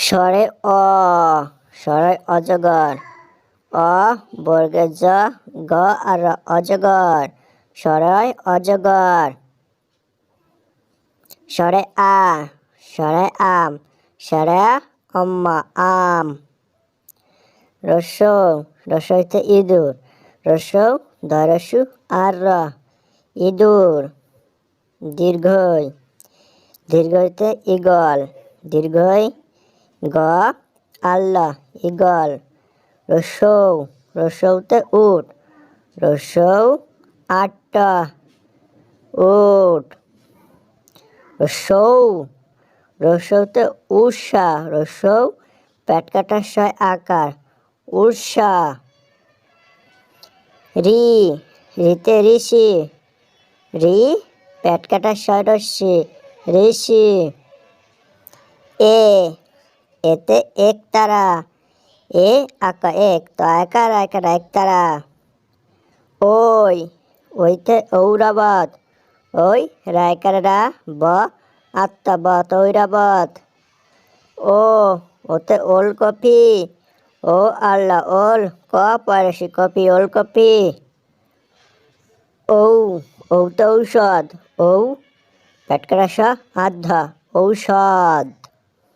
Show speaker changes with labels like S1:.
S1: স্বরে অ স্বরে অজগর। অ, বর্গে জ, গ আর অজগর। স্বরয় অজগর। স্বরে আ স্বরে আম। স্বরে অম্মা, আম। রসৌ রসইতে ইঁদুর। রসৌ, দরসু আর র। ইঁদুর। দীর্ঘই। দীর্ঘইতে ইগল দীর্ঘই গ, আল্লাহ ইগল রসৌ, রসৌতে উট, রসৌ, আটটা, উট, রসৌ, রসৌতে উষা, রসৌ পেট কাটার ছয় আকার, উষা, রি, রিতে ঋষি, রি পেট কাটার ছয় রশ্মি, ঋষি, এ এতে এক তারা। এ আকা এক, তো আকার আকার এক তারা। ওই, ওইতে ঔরাবাদ। ওই রায়কার রা ব আত্মাবাদ ঐরাবাদ ও, ওতে ওল ওলকপি। ও আল্লাহ, ওল ক পারসি কপি, ওলকপি। ঔ, ঔতে ঔষধ। ঔ পেটকারাসা আধা ঔষধ।